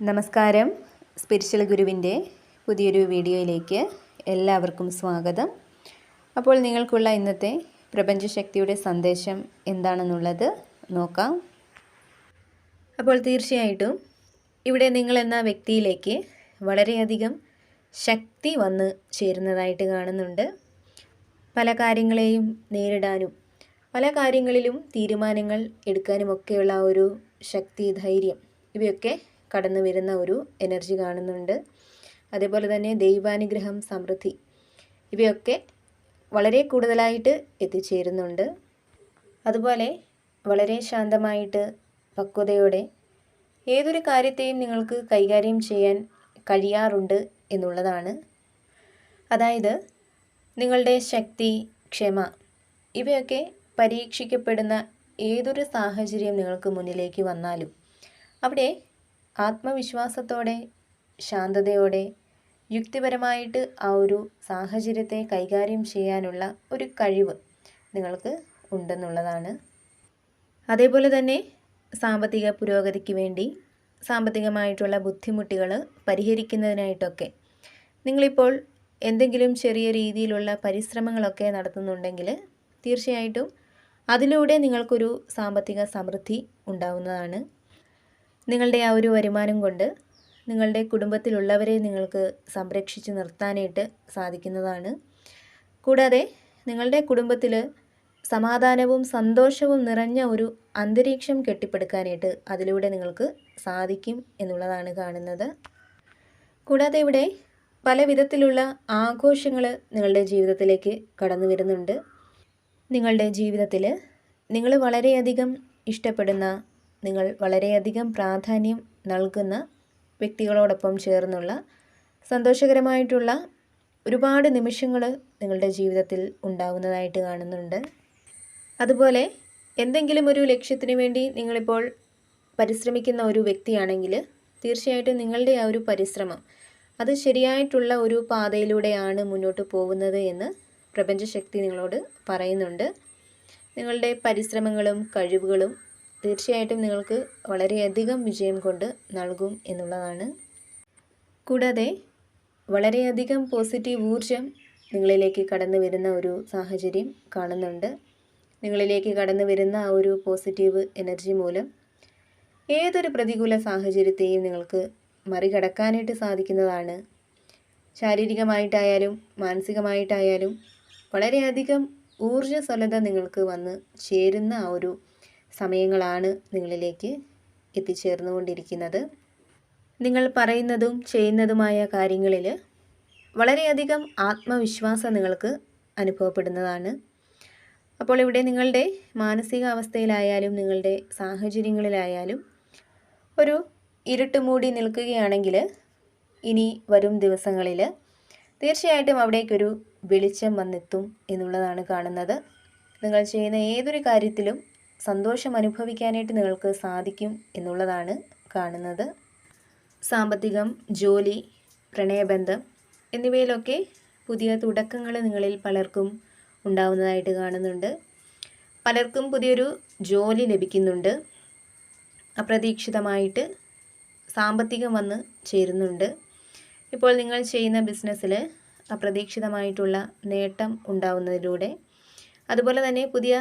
നമസ്കാരം. സ്പിരിച്വൽ ഗുരുവിന്റെ പുതിയൊരു വീഡിയോയിലേക്ക് എല്ലാവർക്കും സ്വാഗതം. അപ്പോൾ നിങ്ങൾക്കുള്ള ഇന്നത്തെ പ്രപഞ്ചശക്തിയുടെ സന്ദേശം എന്താണെന്നുള്ളത് നോക്കാം. അപ്പോൾ തീർച്ചയായിട്ടും ഇവിടെ നിങ്ങൾ എന്ന വ്യക്തിയിലേക്ക് വളരെയധികം ശക്തി വന്ന് ചേരുന്നതായിട്ട് കാണുന്നുണ്ട്. പല കാര്യങ്ങളെയും നേരിടാനും പല കാര്യങ്ങളിലും തീരുമാനങ്ങൾ എടുക്കാനുമൊക്കെയുള്ള ഒരു ശക്തി ധൈര്യം ഇവയൊക്കെ കടന്നു വരുന്ന ഒരു എനർജി കാണുന്നുണ്ട്. അതേപോലെ തന്നെ ദൈവാനുഗ്രഹം സമൃദ്ധി ഇവയൊക്കെ വളരെ കൂടുതലായിട്ട് എത്തിച്ചേരുന്നുണ്ട്. അതുപോലെ വളരെ ശാന്തമായിട്ട് പക്വതയോടെ ഏതൊരു കാര്യത്തെയും നിങ്ങൾക്ക് കൈകാര്യം ചെയ്യാൻ കഴിയാറുണ്ട് എന്നുള്ളതാണ്. അതായത് നിങ്ങളുടെ ശക്തി ക്ഷമ ഇവയൊക്കെ പരീക്ഷിക്കപ്പെടുന്ന ഏതൊരു സാഹചര്യം നിങ്ങൾക്ക് മുന്നിലേക്ക് വന്നാലും അവിടെ ആത്മവിശ്വാസത്തോടെ ശാന്തതയോടെ യുക്തിപരമായിട്ട് ആ ഒരു സാഹചര്യത്തെ കൈകാര്യം ചെയ്യാനുള്ള ഒരു കഴിവ് നിങ്ങൾക്ക് ഉണ്ടെന്നുള്ളതാണ്. അതേപോലെ തന്നെ സാമ്പത്തിക പുരോഗതിക്ക് വേണ്ടി സാമ്പത്തികമായിട്ടുള്ള ബുദ്ധിമുട്ടുകൾ പരിഹരിക്കുന്നതിനായിട്ടൊക്കെ നിങ്ങളിപ്പോൾ എന്തെങ്കിലും ചെറിയ രീതിയിലുള്ള പരിശ്രമങ്ങളൊക്കെ നടത്തുന്നുണ്ടെങ്കിൽ തീർച്ചയായിട്ടും അതിലൂടെ നിങ്ങൾക്കൊരു സാമ്പത്തിക സമൃദ്ധി ഉണ്ടാവുന്നതാണ്. നിങ്ങളുടെ ആ ഒരു വരുമാനം കൊണ്ട് നിങ്ങളുടെ കുടുംബത്തിലുള്ളവരെ നിങ്ങൾക്ക് സംരക്ഷിച്ച് നിർത്താനായിട്ട് സാധിക്കുന്നതാണ്. കൂടാതെ നിങ്ങളുടെ കുടുംബത്തിൽ സമാധാനവും സന്തോഷവും നിറഞ്ഞ ഒരു അന്തരീക്ഷം കെട്ടിപ്പടുക്കാനായിട്ട് അതിലൂടെ നിങ്ങൾക്ക് സാധിക്കും എന്നുള്ളതാണ് കാണുന്നത്. കൂടാതെ ഇവിടെ പല വിധത്തിലുള്ള ആഘോഷങ്ങൾ നിങ്ങളുടെ ജീവിതത്തിലേക്ക് കടന്നു വരുന്നുണ്ട്. നിങ്ങളുടെ ജീവിതത്തിൽ നിങ്ങൾ വളരെയധികം ഇഷ്ടപ്പെടുന്ന നിങ്ങൾ വളരെയധികം പ്രാധാന്യം നൽകുന്ന വ്യക്തികളോടൊപ്പം ചേർന്നുള്ള സന്തോഷകരമായിട്ടുള്ള ഒരുപാട് നിമിഷങ്ങൾ നിങ്ങളുടെ ജീവിതത്തിൽ ഉണ്ടാകുന്നതായിട്ട് കാണുന്നുണ്ട്. അതുപോലെ എന്തെങ്കിലും ഒരു ലക്ഷ്യത്തിന് വേണ്ടി നിങ്ങളിപ്പോൾ പരിശ്രമിക്കുന്ന ഒരു വ്യക്തിയാണെങ്കിൽ തീർച്ചയായിട്ടും നിങ്ങളുടെ ആ ഒരു പരിശ്രമം അത് ശരിയായിട്ടുള്ള ഒരു പാതയിലൂടെയാണ് മുന്നോട്ട് പോകുന്നത് എന്ന് പ്രപഞ്ചശക്തി നിങ്ങളോട് പറയുന്നുണ്ട്. നിങ്ങളുടെ പരിശ്രമങ്ങളും കഴിവുകളും തീർച്ചയായിട്ടും നിങ്ങൾക്ക് വളരെയധികം വിജയം കൊണ്ട് നൽകും എന്നുള്ളതാണ്. കൂടാതെ വളരെയധികം പോസിറ്റീവ് ഊർജം നിങ്ങളിലേക്ക് കടന്നു വരുന്ന ഒരു സാഹചര്യം കാണുന്നുണ്ട്. നിങ്ങളിലേക്ക് കടന്നു വരുന്ന ആ ഒരു പോസിറ്റീവ് എനർജി മൂലം ഏതൊരു പ്രതികൂല സാഹചര്യത്തെയും നിങ്ങൾക്ക് മറികടക്കാനായിട്ട് സാധിക്കുന്നതാണ്. ശാരീരികമായിട്ടായാലും മാനസികമായിട്ടായാലും വളരെയധികം ഊർജസ്വലത നിങ്ങൾക്ക് വന്ന് ചേരുന്ന ആ ഒരു സമയങ്ങളാണ് നിങ്ങളിലേക്ക് എത്തിച്ചേർന്നുകൊണ്ടിരിക്കുന്നത്. നിങ്ങൾ പറയുന്നതും ചെയ്യുന്നതുമായ കാര്യങ്ങളിൽ വളരെയധികം ആത്മവിശ്വാസം നിങ്ങൾക്ക് അനുഭവപ്പെടുന്നതാണ്. അപ്പോൾ ഇവിടെ നിങ്ങളുടെ മാനസികാവസ്ഥയിലായാലും നിങ്ങളുടെ സാഹചര്യങ്ങളിലായാലും ഒരു ഇരുട്ട് മൂടി നിൽക്കുകയാണെങ്കിൽ ഇനി വരും ദിവസങ്ങളിൽ തീർച്ചയായിട്ടും അവിടേക്കൊരു വെളിച്ചം വന്നെത്തും എന്നുള്ളതാണ് കാണുന്നത്. നിങ്ങൾ ചെയ്യുന്ന ഏതൊരു കാര്യത്തിലും സന്തോഷം അനുഭവിക്കാനായിട്ട് നിങ്ങൾക്ക് സാധിക്കും എന്നുള്ളതാണ് കാണുന്നത്. സാമ്പത്തികം ജോലി പ്രണയബന്ധം എന്നിവയിലൊക്കെ പുതിയ തുടക്കങ്ങൾ നിങ്ങളിൽ പലർക്കും ഉണ്ടാവുന്നതായിട്ട് കാണുന്നുണ്ട്. പലർക്കും പുതിയൊരു ജോലി ലഭിക്കുന്നുണ്ട്. അപ്രതീക്ഷിതമായിട്ട് സാമ്പത്തികം വന്ന് ചേരുന്നുണ്ട്. ഇപ്പോൾ നിങ്ങൾ ചെയ്യുന്ന ബിസിനസ്സിൽ അപ്രതീക്ഷിതമായിട്ടുള്ള നേട്ടം ഉണ്ടാവുന്നതിലൂടെ അതുപോലെ തന്നെ പുതിയ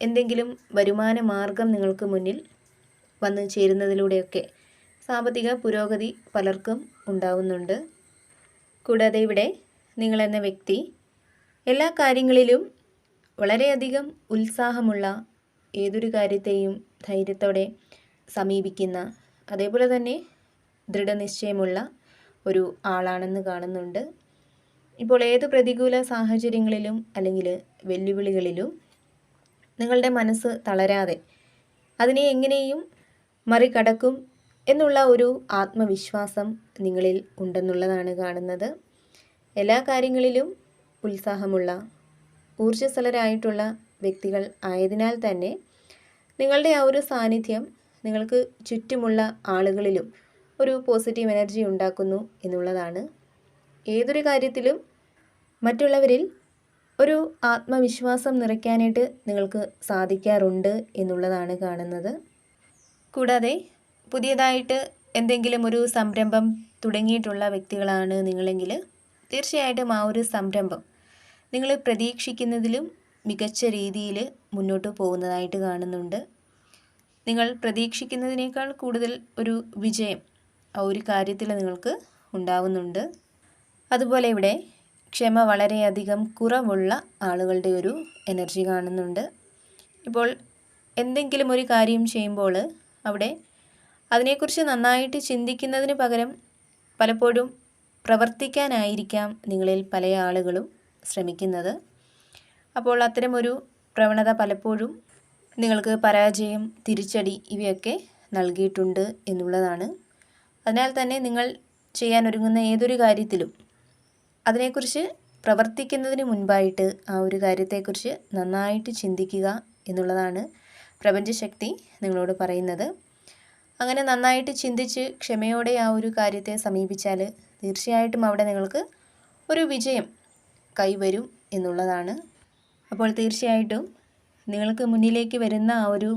എന്തെങ്കിലും വരുമാന മാർഗം നിങ്ങൾക്ക് മുന്നിൽ വന്നു ചേരുന്നതിലൂടെയൊക്കെ സാമ്പത്തിക പുരോഗതി പലർക്കും ഉണ്ടാവുന്നുണ്ട്. കൂടാതെ ഇവിടെ നിങ്ങളെന്ന വ്യക്തി എല്ലാ കാര്യങ്ങളിലും വളരെയധികം ഉത്സാഹമുള്ള ഏതൊരു കാര്യത്തെയും ധൈര്യത്തോടെ സമീപിക്കുന്ന അതേപോലെ തന്നെ ദൃഢനിശ്ചയമുള്ള ഒരു ആളാണെന്ന് കാണുന്നുണ്ട്. ഇപ്പോൾ ഏത് പ്രതികൂല സാഹചര്യങ്ങളിലും അല്ലെങ്കിൽ വെല്ലുവിളികളിലും നിങ്ങളുടെ മനസ്സ് തളരാതെ അതിനെ എങ്ങനെയും മറികടക്കും എന്നുള്ള ഒരു ആത്മവിശ്വാസം നിങ്ങളിൽ ഉണ്ടെന്നുള്ളതാണ് കാണുന്നത്. എല്ലാ കാര്യങ്ങളിലും ഉത്സാഹമുള്ള ഊർജസ്വലരായിട്ടുള്ള വ്യക്തികൾ ആയതിനാൽ തന്നെ നിങ്ങളുടെ ആ ഒരു സാന്നിധ്യം നിങ്ങൾക്ക് ചുറ്റുമുള്ള ആളുകളിലും ഒരു പോസിറ്റീവ് എനർജി ഉണ്ടാക്കുന്നു എന്നുള്ളതാണ്. ഏതൊരു കാര്യത്തിലും മറ്റുള്ളവരിൽ ഒരു ആത്മവിശ്വാസം നിറയ്ക്കാനായിട്ട് നിങ്ങൾക്ക് സാധിക്കാറുണ്ട് എന്നുള്ളതാണ് കാണുന്നത്. കൂടാതെ പുതിയതായിട്ട് എന്തെങ്കിലും ഒരു സംരംഭം തുടങ്ങിയിട്ടുള്ള വ്യക്തികളാണ് നിങ്ങളെങ്കിൽ തീർച്ചയായിട്ടും ആ ഒരു സംരംഭം നിങ്ങൾ പ്രതീക്ഷിക്കുന്നതിലും മികച്ച രീതിയിൽ മുന്നോട്ട് പോകുന്നതായിട്ട് കാണുന്നുണ്ട്. നിങ്ങൾ പ്രതീക്ഷിക്കുന്നതിനേക്കാൾ കൂടുതൽ ഒരു വിജയം ആ ഒരു കാര്യത്തിൽ നിങ്ങൾക്ക് ഉണ്ടാവുന്നുണ്ട്. അതുപോലെ ഇവിടെ ക്ഷമ വളരെയധികം കുറവുള്ള ആളുകളുടെ ഒരു എനർജി കാണുന്നുണ്ട്. ഇപ്പോൾ എന്തെങ്കിലും ഒരു കാര്യം ചെയ്യുമ്പോൾ അവിടെ അതിനെക്കുറിച്ച് നന്നായിട്ട് ചിന്തിക്കുന്നതിന് പകരം പലപ്പോഴും പ്രവർത്തിക്കാനായിരിക്കാം നിങ്ങളിൽ പല ആളുകളും ശ്രമിക്കുന്നത്. അപ്പോൾ അത്തരമൊരു പ്രവണത പലപ്പോഴും നിങ്ങൾക്ക് പരാജയം തിരിച്ചടി ഇവയൊക്കെ നൽകിയിട്ടുണ്ട് എന്നുള്ളതാണ്. അതിനാൽ തന്നെ നിങ്ങൾ ചെയ്യാനൊരുങ്ങുന്ന ഏതൊരു കാര്യത്തിലും അതിനെക്കുറിച്ച് പ്രവർത്തിക്കുന്നതിന് മുൻപായിട്ട് ആ ഒരു കാര്യത്തെക്കുറിച്ച് നന്നായിട്ട് ചിന്തിക്കുക എന്നുള്ളതാണ് പ്രപഞ്ചശക്തി നിങ്ങളോട് പറയുന്നത്. അങ്ങനെ നന്നായിട്ട് ചിന്തിച്ച് ക്ഷമയോടെ ആ ഒരു കാര്യത്തെ സമീപിച്ചാൽ തീർച്ചയായിട്ടും അവിടെ നിങ്ങൾക്ക് ഒരു വിജയം കൈവരും എന്നുള്ളതാണ്. അപ്പോൾ തീർച്ചയായിട്ടും നിങ്ങൾക്ക് മുന്നിലേക്ക് വരുന്ന ആ ഒരു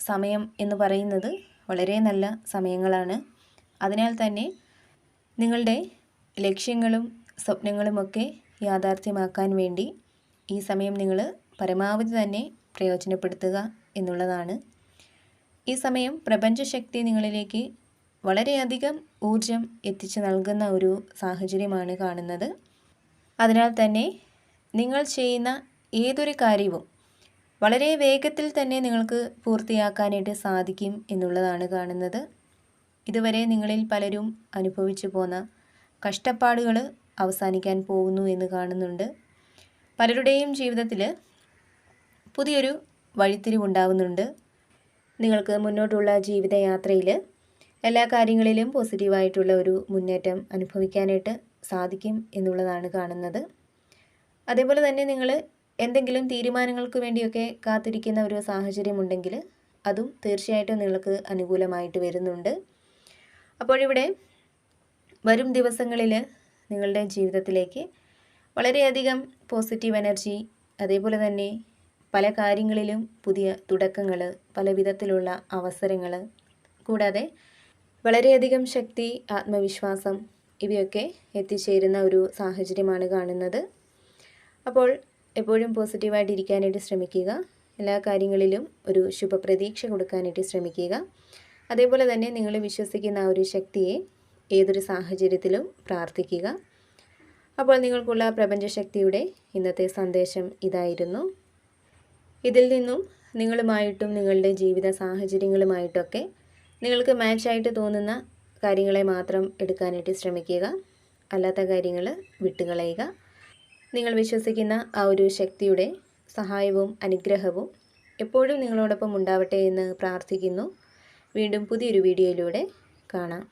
സമയം എന്ന് പറയുന്നത് വളരെ നല്ല സമയങ്ങളാണ്. അതിനാൽ തന്നെ നിങ്ങളുടെ ലക്ഷ്യങ്ങളും സ്വപ്നങ്ങളുമൊക്കെ യാഥാർത്ഥ്യമാക്കാൻ വേണ്ടി ഈ സമയം നിങ്ങൾ പരമാവധി തന്നെ പ്രയോജനപ്പെടുത്തുക എന്നുള്ളതാണ്. ഈ സമയം പ്രപഞ്ചശക്തി നിങ്ങളിലേക്ക് വളരെയധികം ഊർജം എത്തിച്ചു നൽകുന്ന ഒരു സാഹചര്യമാണ് കാണുന്നത്. അതിനാൽ തന്നെ നിങ്ങൾ ചെയ്യുന്ന ഏതൊരു കാര്യവും വളരെ വേഗത്തിൽ തന്നെ നിങ്ങൾക്ക് പൂർത്തിയാക്കാനായിട്ട് സാധിക്കും എന്നുള്ളതാണ് കാണുന്നത്. ഇതുവരെ നിങ്ങളിൽ പലരും അനുഭവിച്ചു പോന്ന കഷ്ടപ്പാടുകൾ അവസാനിക്കാൻ പോകുന്നു എന്ന് കാണുന്നുണ്ട്. പലരുടെയും ജീവിതത്തിൽ പുതിയൊരു വഴിത്തിരിവുണ്ടാകുന്നുണ്ട് നിങ്ങൾക്ക് മുന്നോട്ടുള്ള ജീവിതയാത്രയിൽ എല്ലാ കാര്യങ്ങളിലും പോസിറ്റീവായിട്ടുള്ള ഒരു മുന്നേറ്റം അനുഭവിക്കാനായിട്ട് സാധിക്കും എന്നുള്ളതാണ് കാണുന്നത്. അതേപോലെ തന്നെ നിങ്ങൾ എന്തെങ്കിലും തീരുമാനങ്ങൾക്ക് വേണ്ടിയൊക്കെ കാത്തിരിക്കുന്ന ഒരു സാഹചര്യമുണ്ടെങ്കിൽ അതും തീർച്ചയായിട്ടും നിങ്ങൾക്ക് അനുകൂലമായിട്ട് വരുന്നുണ്ട്. അപ്പോഴിവിടെ വരും ദിവസങ്ങളിൽ നിങ്ങളുടെ ജീവിതത്തിലേക്ക് വളരെയധികം പോസിറ്റീവ് എനർജി അതേപോലെ തന്നെ പല കാര്യങ്ങളിലും പുതിയ തുടക്കങ്ങൾ പല വിധത്തിലുള്ള അവസരങ്ങൾ കൂടാതെ വളരെയധികം ശക്തി ആത്മവിശ്വാസം ഇവയൊക്കെ എത്തിച്ചേരുന്ന ഒരു സാഹചര്യമാണ് കാണുന്നത്. അപ്പോൾ എപ്പോഴും പോസിറ്റീവായിട്ട് ഇരിക്കാനായിട്ട് ശ്രമിക്കുക എല്ലാ കാര്യങ്ങളിലും ഒരു ശുഭപ്രതീക്ഷ കൊടുക്കാനായിട്ട് ശ്രമിക്കുക. അതേപോലെ തന്നെ നിങ്ങൾ വിശ്വസിക്കുന്ന ആ ഒരു ശക്തിയെ ഏതൊരു സാഹചര്യത്തിലും പ്രാർത്ഥിക്കുക. അപ്പോൾ നിങ്ങൾക്കുള്ള പ്രപഞ്ചശക്തിയുടെ ഇന്നത്തെ സന്ദേശം ഇതായിരുന്നു. ഇതിൽ നിന്നും നിങ്ങളുമായിട്ടും നിങ്ങളുടെ ജീവിത സാഹചര്യങ്ങളുമായിട്ടൊക്കെ നിങ്ങൾക്ക് മാച്ചായിട്ട് തോന്നുന്ന കാര്യങ്ങളെ മാത്രം എടുക്കാനായിട്ട് ശ്രമിക്കുക. അല്ലാത്ത കാര്യങ്ങൾ വിട്ടുകളയുക. നിങ്ങൾ വിശ്വസിക്കുന്ന ആ ഒരു ശക്തിയുടെ സഹായവും അനുഗ്രഹവും എപ്പോഴും നിങ്ങളോടൊപ്പം ഉണ്ടാവട്ടെ എന്ന് പ്രാർത്ഥിക്കുന്നു. വീണ്ടും പുതിയൊരു വീഡിയോയിലൂടെ കാണാം.